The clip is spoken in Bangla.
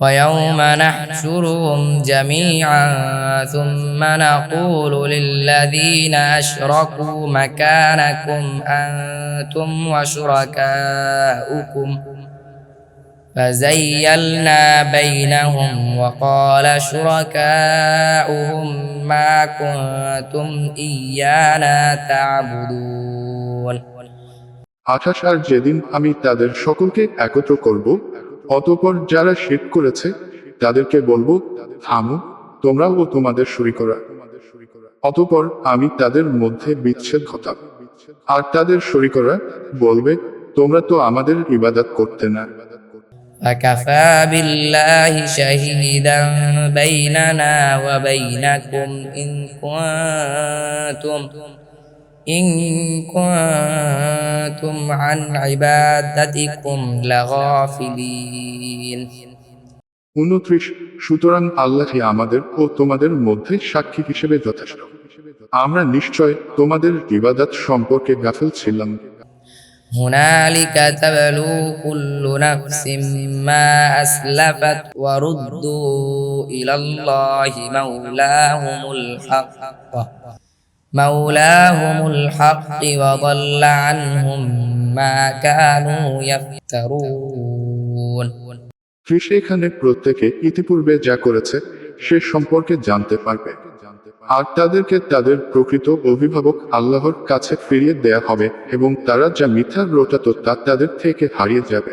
ويوم نحشرهم جميعا ثم نقول للذين أشركوا مكانكم أنتم وشركاؤكم فزيلنا بينهم وقال شركاؤهم ما كنتم إيانا تعبدون আঠাশ আর যেদিন আমি তাদের সকলকে একত্র করব অতঃপর যারা শির করেছে তাদেরকে বলবো থামো তোমরাও ও তোমাদের শরিকরা অতঃপর আমি তাদের মধ্যে বিচ্ছেদ ঘটাব আর তাদের শরিকরা বলবে তোমরা তো আমাদের ইবাদত করতে না فكفى بالله شهيدا بيننا وبينكم إن كنتم إن كنتم عن عبادتكم لغافلين উনত্রিশ সুতরাং আল্লাহই আমাদের ও তোমাদের মধ্যে সাক্ষী হিসেবে যথেষ্ট আমরা নিশ্চয় তোমাদের ইবাদত সম্পর্কে গাফিল ছিলাম هنالك تبلو كل نفس ما أسلفت وردوا إلى الله مولاهم الحق مولاهم الحق وضل عنهم ما كانوا يفترون ত্রিশ এখানে প্রত্যেকে ইতিপূর্বে যা করেছে সে সম্পর্কে জানতে পারবে আর তাদেরকে তাদের প্রকৃত অভিভাবক আল্লাহর কাছে ফিরিয়ে দেয়া হবে এবং তারা যা মিথ্যা রোটাত তা তাদের থেকে হারিয়ে যাবে